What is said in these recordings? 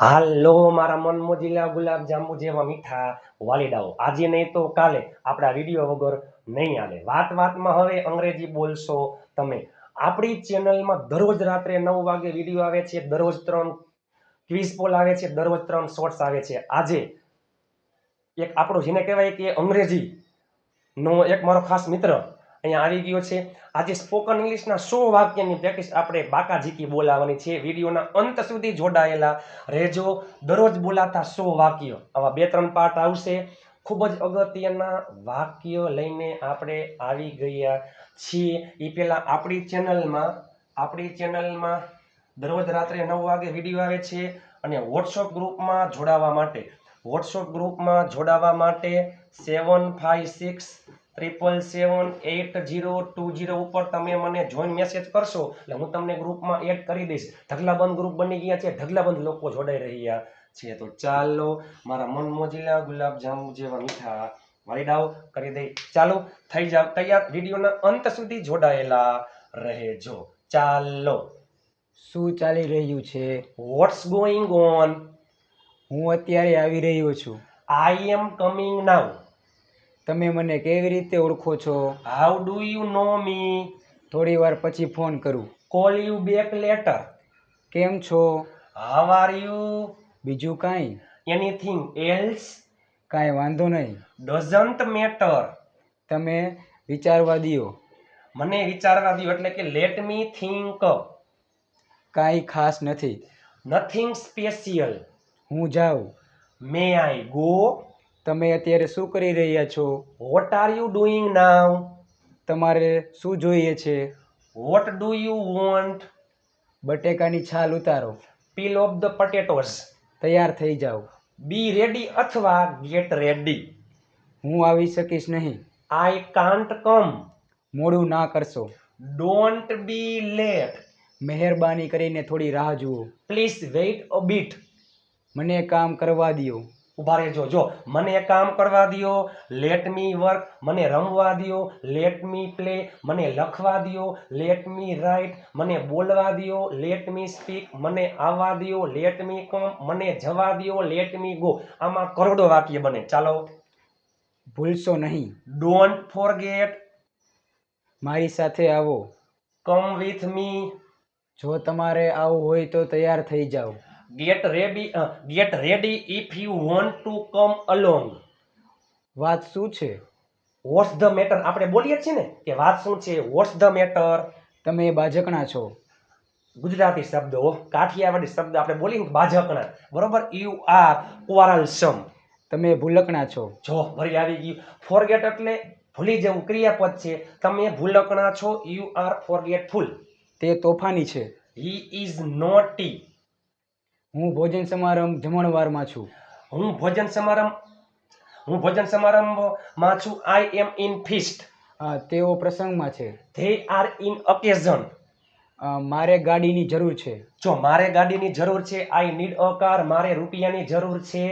હાલો, મારા મનમાં જિલ્લા ગુલાબ જેવા મીઠા વાલીડાઓ. આજે નહીં તો કાલે આપણા વીડિયો વગર નહીં આવે વાત વાતમાં હવે અંગ્રેજી બોલશો તમે. આપણી ચેનલમાં દરરોજ રાત્રે નવ વાગે વીડિયો આવે છે, દરરોજ ત્રણ ક્વિઝ પોલ આવે છે, દરરોજ ત્રણ શોર્ટ્સ આવે છે. આજે એક આપણો જેને કહેવાય કે અંગ્રેજી નો એક મારો ખાસ મિત્ર અહીંયા આવી ગયો છે. આજે સ્પોકન ઇંગ્લિશના સો વાક્યની પ્રેક્ટિસ આપણે બાકાજીકી બોલાવવાની છે. વિડીયોના અંત સુધી જોડાયેલા રહેજો. દરરોજ બોલાતા સો વાક્ય. આવા બે ત્રણ પાર્ટ આવશે. ખૂબ જ અગત્યના વાક્ય લઈને આપણે આવી ગયા છીએ. એ પહેલાં આપણી ચેનલમાં આપણી ચેનલમાં દરરોજ રાત્રે નવ વાગે વીડિયો આવે છે અને વોટ્સઅપ ગ્રુપમાં જોડાવા માટે. વોટ્સઅપ ગ્રુપમાં જોડાવા માટે seven five six triple seven eight zero two zero ઉપર તમે મને જોઈન મેસેજ કરશો એટલે હું તમને ગ્રુપમાં એડ કરી દઈશ. ઢગલાબંધ ગ્રુપ બની ગયા છે ઢગલાબંધ લોકો જોડાઈ રહ્યા છે. તો ચાલો મારા મન મોજીલા ગુલાબ જેવા મીઠા વાલીડાઓ કરી દઈ. ચાલો થઈ જાવ તૈયાર. વિડીયોના અંત સુધી જોડાયેલા રહેજો. ચાલો. શું ચાલી રહ્યું છે? વોટ્સ ગોઈંગ ઓન હું અત્યારે આવી રહ્યો છું. આઈ એમ કમિંગ નાઉ તમે મને કેવી રીતે ઓળખો છો? How do you know me થોડી વાર પછી ફોન કરું. કોલ યુ બેક લેટર કેમ છો? હાવ આર યુ બીજું કાંઈ? એનીથિંગ એલ્સ કાંઈ વાંધો નહીં. ડઝન્ટ મેટર તમે વિચારવા દિયો. મને વિચારવા દો એટલે કે લેટ મી થિંક કાંઈ ખાસ નથી. નથિંગ સ્પેશિયલ હું જાઉં. મે આઈ ગો તમે અત્યારે શું કરી રહ્યા છો? What are you doing now તમારે શું જોઈએ છે? વોટ ડુ યુ વોન્ટ બટેકાની છાલ ઉતારો. પીલ ઓફ ધ પટેટોઝ તૈયાર થઈ જાઓ. બી રેડી અથવા ગેટ રેડી હું આવી શકીશ નહીં. આઈ કાન્ટ કમ મોડું ના કરશો. ડોન્ટ બી લેટ મહેરબાની કરીને થોડી રાહ જુઓ. પ્લીઝ વેઇટ અ બીટ મને કામ કરવા દ્યો. ઊભા રહેજો. જો મને કામ કરવા દો લેટ મી વર્ક મને રમવા દ્યો લેટ મી પ્લે મને લખવા દ્યો લેટ મી રાઇટ મને બોલવા દો લેટ મી સ્પીક મને આવવા દ્યો લેટ મી કમ મને જવા દ્યો લેટ મી ગો આમાં કરોડો વાક્ય બને. ચાલો. ભૂલશો નહીં. ડોન્ટ ફોરગેટ મારી સાથે આવો. કમ વિથ મી જો તમારે આવું હોય તો તૈયાર થઈ જાઓ. Get ready get ready if you want to come along વાત શું છે? વોટ્સ ધ મેટર આપણે બોલીએ છીએ ને કે વાત શું છે? વોટ્સ ધ મેટર તમે બાજકણા છો. ગુજરાતી શબ્દો કાઠિયાવાડી શબ્દ આપણે બોલીએ બાજકણા. બરોબર? યુ આર ક્વારલસમ તમે ભૂલકણા છો. જો ભરી આવી ગયું. ફોરગેટ એટલે ભૂલી જવું. ક્રિયાપદ છે. તમે ભૂલકણા છો. યુ આર ફોરગેટફુલ તે તોફાની છે. હી ઇઝ નોટી હું ભોજન સમારંભ જમણવારમાં છું. હું ભોજન સમારંભ હું ભોજન સમારંભમાં છું. આઈ એમ ઇન ફિસ્ટ તેઓ પ્રસંગમાં છે. ધે આર ઇન ઓકેઝન મારે ગાડીની જરૂર છે. જો મારે ગાડીની જરૂર છે આઈ નીડ અ કાર મારે રૂપિયાની જરૂર છે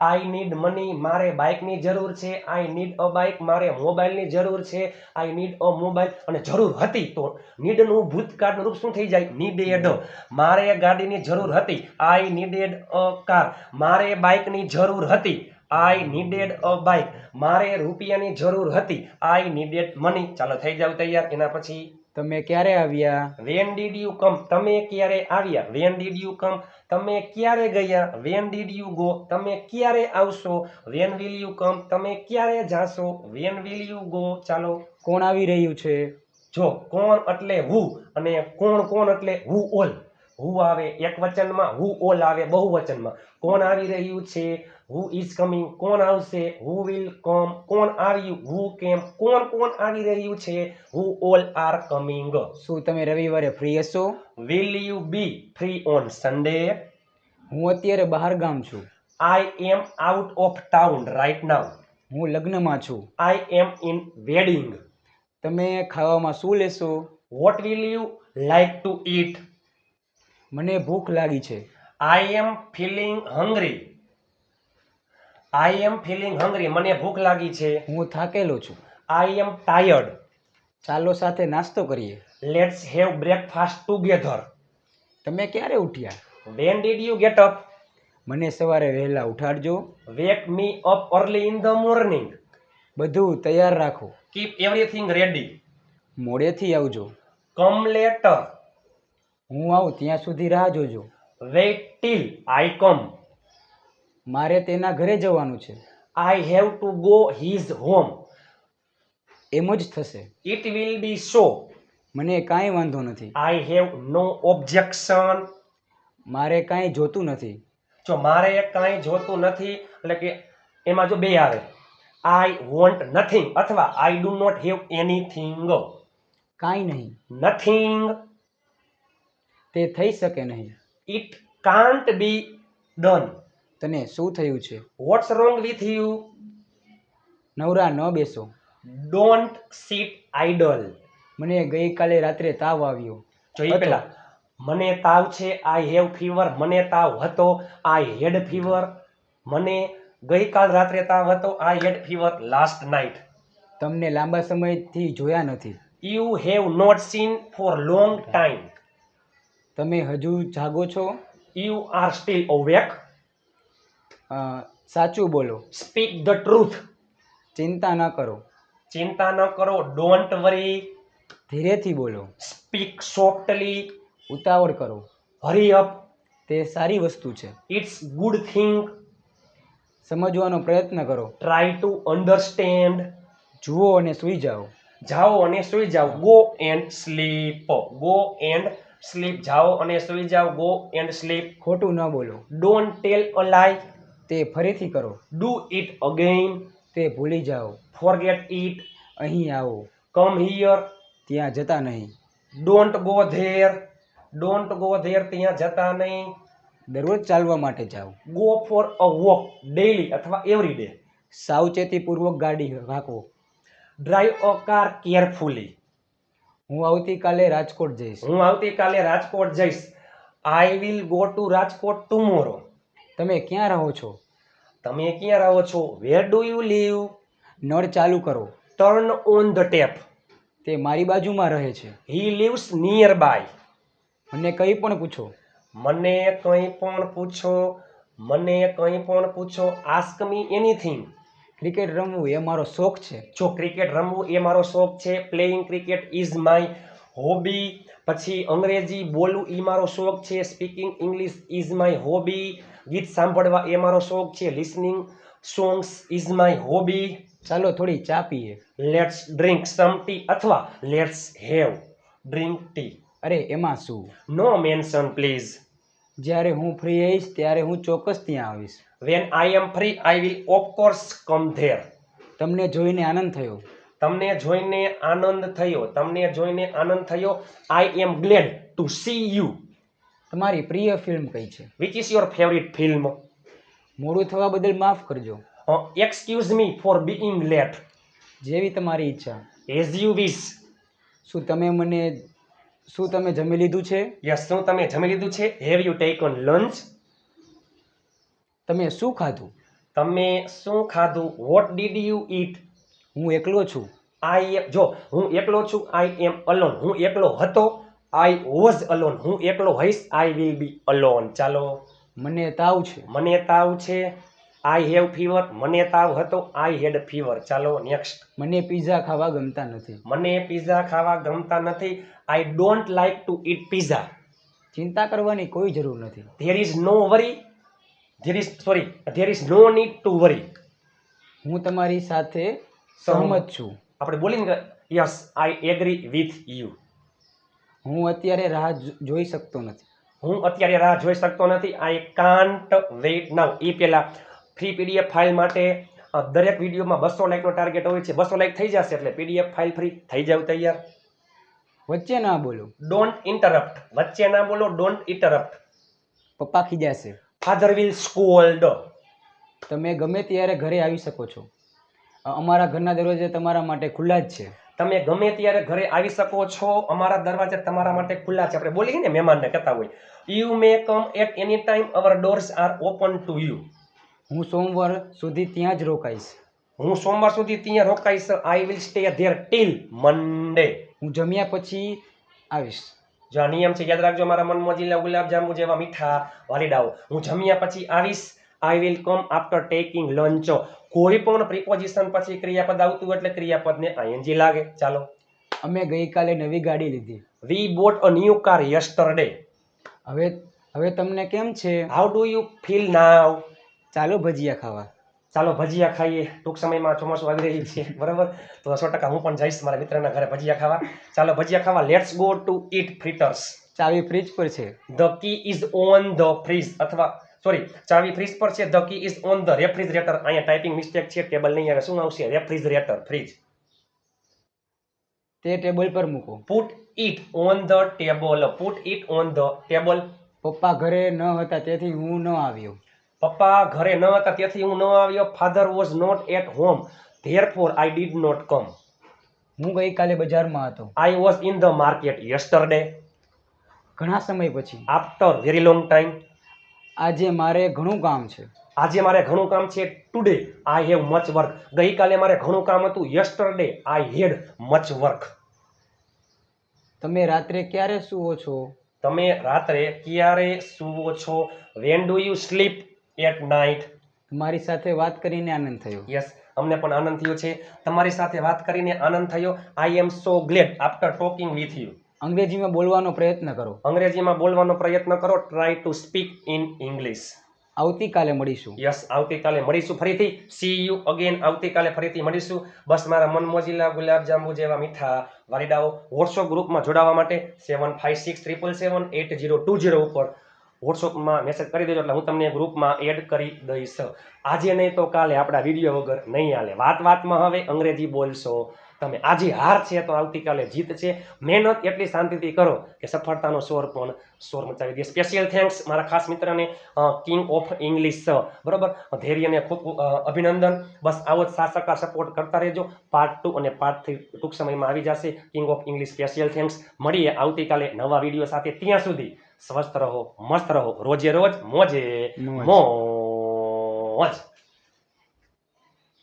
આઈ નીડ મની મારે બાઇકની જરૂર છે આઈ નીડ અ બાઇક મારે મોબાઈલની જરૂર છે આઈ નીડ અ મોબાઈલ અને જરૂર હતી તો નીડનું ભૂતકાળનું રૂપ શું થઈ જાય? નીડેડ મારે ગાડીની જરૂર હતી આઈ નીડેડ અ કાર મારે બાઇકની જરૂર હતી આઈ નીડેડ અ બાઇક મારે રૂપિયાની જરૂર હતી આઈ નીડેડ મની ચાલો થઈ જાવ તૈયાર. એના પછી તમે ક્યારે આવ્યા? વેન ડીડ યુ કમ તમે ક્યારે આવ્યા? વેન ડીડ યુ કમ તમે ક્યારે ગયા? વેન ડીડ યુ ગો તમે ક્યારે આવશો? વેન વિલ યુ કમ તમે ક્યારે જાશો? વેન વિલ યુ ગો ચાલો. કોણ આવી રહ્યું છે? જો કોણ એટલે હુ અને કોણ કોણ એટલે હુ ઓલ હુ આવે એક વચનમાં હુ ઓલ આવે બહુવચનમાં. કોણ આવી રહ્યું છે? હુ ઇઝ કમિંગ કોણ આવશે? હુ વિલ કમ કોણ આવ્યું હુ કેમ કોણ કોણ આવી રહ્યું છે? હુ ઓલ આર કમિંગ શું તમે રવિવારે ફ્રી હશો? Will you be free on Sunday હું અત્યારે બહાર ગામ છું. I am out of town right now હું લગ્નમાં છું. આઈ એમ ઇન વેડિંગ તમે ખાવામાં શું લેશો? What will you like to eat? મને ભૂખ લાગી છે. I am feeling hungry I am feeling hungry મને ભૂખ લાગી છે. હું થાકેલો છું. આઈ એમ ટાયર્ડ ચાલો સાથે નાસ્તો કરીએ. લેટ્સ હેવ બ્રેકફાસ્ટ ટુગેધર તમે ક્યારે ઉઠ્યા? When did you get up મને સવારે વહેલા ઉઠાડજો. Wake me up early in the morning બધું તૈયાર રાખો. કીપ એવરીથિંગ રેડી મોડેથી આવજો. કમ લેટર હું આવું ત્યાં સુધી રાહ જોજો. વેઇટ ટીલ આઈ કમ મારે તેના ઘરે જવાનું છે. I have to go his home એમ જ થશે. ઇટ વિલ બી શો મને કાંઈ વાંધો નથી. આઈ હેવ નો ઓબ્જેક્શન મારે કાંઈ જોતું નથી. જો મારે કાંઈ જોતું નથી એટલે કે એમાં જો બે આવે. આઈ વોન્ટ નથિંગ અથવા I do not have anything કાંઈ નહીં. નથિંગ તે થઈ શકે નહીં. ઇટ કાન્ટ બી ડન તને શું થયું છે? વોટ્સ રોંગ વિથ યુ નવરા ન બેસો. ડોન્ટ સીટ આઈડલ મને ગઈકાલે રાત્રે તાવ આવ્યો. જોઈએ પેલા મને તાવ છે આઈ હેવ ફીવર મને તાવ હતો આઈ હેડ ફીવર મને ગઈકાલ રાત્રે તાવ હતો I had fever last night તમને લાંબા સમયથી જોયા નથી. You have not seen for long time તમે હજુ જાગો છો? યુ આર સ્ટીલ અવેક સાચું બોલો. સ્પીક ધ ટ્રુથ ચિંતા ન કરો. ચિંતા ન કરો ડોન્ટ વરી ધીરેથી બોલો. સ્પીક સોફ્ટલી ઉતાવળ કરો. હરી અપ તે સારી વસ્તુ છે. ઇટ્સ ગુડ થિંગ સમજવાનો પ્રયત્ન કરો. ટ્રાય ટુ અન્ડરસ્ટેન્ડ જુઓ અને સૂઈ જાઓ. જાઓ અને સૂઈ જાઓ. Go and sleep go and sleep જાઓ અને સૂઈ જાઓ ગો એન્ડ સ્લીપ. ખોટું ન બોલો. ડોન્ટ ટેલ અ લાઈ તે ફરીથી કરો. ડુ ઇટ અગેઇન તે ભૂલી જાઓ. ફોરગેટ ઇટ અહીં આવો. કમ હિયર ત્યાં જતા નહીં. Don't go there don't go there ત્યાં જતા નહીં. દરરોજ ચાલવા માટે જાઓ. Go for a walk daily અથવા એવરી ડે સાવચેતીપૂર્વક ગાડી હાંકવો ડ્રાઈવ અ કાર કેરફુલી હું આવતીકાલે રાજકોટ જઈશ. હું આવતીકાલે રાજકોટ જઈશ. I will go to Rajkot tomorrow તમે ક્યાં રહો છો? તમે ક્યાં રહો છો? વેર ડુ યુ લીવ નળ ચાલુ કરો. ટર્ન ઓન ધ ટેપ તે મારી બાજુમાં રહે છે. હી લીવ્સ નિયર બાય મને કંઈ પણ પૂછો. મને કંઈ પણ પૂછો. મને કંઈ પણ પૂછો. આસ્ક મી એનીથિંગ ક્રિકેટ રમવું એ મારો શોખ છે. જો ક્રિકેટ રમવું એ મારો શોખ છે playing cricket is my hobby પછી અંગ્રેજી બોલવું એ મારો શોખ છે speaking English is my hobby ગીત સાંભળવા એ મારો શોખ છે listening songs is my hobby ચાલો થોડી ચા પીએ. લેટ્સ ડ્રિંક સમ ટી અથવા લેટ્સ હેવ ડ્રિંક ટી અરે એમાં શું? નો મેન્શન પ્લીઝ જ્યારે હું ફ્રી આવીશ ત્યારે હું ચોક્કસ ત્યાં આવીશ. When I am free I will of course come there તમને જોઈને આનંદ થયો. તમને જોઈને આનંદ થયો તમને જોઈને આનંદ થયો. I am glad to see you તમારી પ્રિય ફિલ્મ કઈ છે? Which is your favourite film મોડું થવા બદલ માફ કરજો. Excuse me for being late જેવી તમારી ઈચ્છા. એઝ યુ વિશ શું તમે મને શું તમે જમી લીધું છે? યસ શું તમે જમી લીધું છે? હેવ યુ ટેકન લંચ તમે શું ખાધું? તમે શું ખાધું? વોટ ડીડ યુ ઈટ હું એકલો છું. આઈ જો હું એકલો છું આઈ એમ અલોન હું એકલો હતો આઈ વોઝ અલોન હું એકલો હઈશ આઈ વિલ બી અલોન ચાલો. મને તાવ છે. મને તાવ છે. આઈ હેવ ફીવર મને તાવ હતો આઈ હેડ ફીવર ચાલો નેક્સ્ટ મને પીઝા ખાવા ગમતા નથી. મને પીઝા ખાવા ગમતા નથી. I don't like to eat pizza ચિંતા કરવાની કોઈ જરૂર નથી. There is no worry there is sorry there is no need to worry હું તમારી સાથે સહમત છું. આપણે બોલીને yes I agree with you હું અત્યારે રાહ જોઈ શકતો નથી. હું અત્યારે રાહ જોઈ શકતો નથી. આઈ કાન્ટ વેઇટ નાવ એ પહેલાં ફ્રી પીડીએફ ફાઇલ માટે દરેક વિડીયોમાં બસો લાઇકનો ટાર્ગેટ હોય છે. બસો લાઇક થઈ જશે એટલે પીડીએફ ફાઇલ ફ્રી થઈ જાવ તૈયાર. વચ્ચે ના બોલો. ડોન્ટ ઇન્ટરપ્ટ વચ્ચે ના બોલો ડોન્ટ ઇન્ટરપ્ટ પપ્પા ખીજાશે. ફાધર વિલ સ્કોલ્ડ તમે ગમે ત્યારે ઘરે આવી શકો છો. અમારા ઘરના દરવાજા તમારા માટે ખુલ્લા જ છે. તમે ગમે ત્યારે ઘરે આવી શકો છો અમારા દરવાજા તમારા માટે ખુલ્લા છે. આપણે બોલીએ ને મહેમાનને કહેતા હોય. You may come at any time our doors are open to you હું સોમવાર સુધી ત્યાં જ રોકાઈશ. હું સોમવાર સુધી ત્યાં રોકાઈશ. I will stay there till Monday હું જમ્યા પછી આવીશ. જો આ નિયમ છે યાદ રાખજો મારા મન જીલા ગુલાબજાંબુ જેવા મીઠા વાલીડાઓ. હું જમ્યા પછી આવીશ I will come after taking લંચો કોઈ પણ પ્રિપોઝિશન પછી ક્રિયાપદ આવતું એટલે ક્રિયાપદને આઈએનજી લાગે. ચાલો. અમે ગઈકાલે નવી ગાડી લીધી. We bought a new car yesterday હવે હવે તમને કેમ છે? How do you feel now ચાલો ભજીયા ખાવા. ચાલો ભજીયા ખાઈએ. ટૂંક સમયમાં ચોમાસું આવી રહ્યું છે. બરાબર? તો સો ટકા હું પણ જઈશ મારા મિત્રના ઘરે ભજીયા ખાવા. ચાલો ભજીયા ખાવા. Let's go to eat fritters ચાવી ફ્રીજ પર છે. The key is on the fridge અથવા સોરી ચાવી ફ્રીજ પર છે. The key is on the refrigerator અહીંયા ટાઈપિંગ મિસ્ટેક છે. ટેબલ નહીં આવે. શું આવશે? રેફ્રિજરેટર ફ્રીજ તે ટેબલ પર મૂકો. Put it on the table put it on the table પપ્પા ઘરે ન હતા તેથી હું ન આવ્યો. પપ્પા ઘરે ન હતા તેથી હું ન આવ્યો. Father was not at home therefore I did not come હું ગઈકાલે બજારમાં હતો. I was in the market yesterday ઘણા સમય પછી. આફ્ટર વેરી લોંગ ટાઈમ આજે મારે ઘણું કામ છે. આજે મારે ઘણું કામ છે. Today I have much work ગઈકાલે મારે ઘણું કામ હતું. Yesterday I had much work તમે રાત્રે ક્યારે સૂવો છો? તમે રાત્રે ક્યારે સૂવો છો? When do you sleep at night તમારી સાથે વાત કરીને આનંદ થયો. યસ અમને પણ આનંદ થયો છે. તમારી સાથે વાત કરીને આનંદ થયો. I am so glad after talking with you અંગ્રેજીમાં બોલવાનો પ્રયત્ન કરો. અંગ્રેજીમાં બોલવાનો પ્રયત્ન કરો. Try to speak in English આવતીકાલે મળીશું. યસ આવતીકાલે મળીશું. ફરીથી સી યુ અગેન આવતીકાલે ફરીથી મળીશું. બસ મારા મનમોજીલા ગુલાબજાંબુ જેવા મીઠા વાલીડાઓ વોટ્સઅપ ગ્રુપમાં જોડાવા માટે seven five six triple seven eight zero two zero ઉપર વોટ્સઅપમાં મેસેજ કરી દેજો એટલે હું તમને ગ્રુપમાં એડ કરી દઈશ. આજે નહીં તો કાલે આપણા વીડિયો વગર નહીં હાલે. વાત વાતમાં હવે અંગ્રેજી બોલશો. તમે આજે હાર છે તો આવતીકાલે જીત છે. મહેનત એટલી શાંતિથી કરો કે સફળતાનો સ્વર પણ સ્વર મચાવી દે. સ્પેશિયલ થેન્ક્સ મારા ખાસ મિત્રને કિંગ ઓફ ઇંગ્લિશ બરાબર? ધૈર્યને ખૂબ અભિનંદન. બસ આવો જ સાથ સહકાર સપોર્ટ કરતા રહેજો. પાર્ટ ટુ અને પાર્ટ થ્રી ટૂંક સમયમાં આવી જશે. King of English special thanks મળીએ આવતીકાલે નવા વીડિયો સાથે. ત્યાં સુધી స్వస్థరహో మస్తరహో రోజే రోజ్ మోజే మోజ్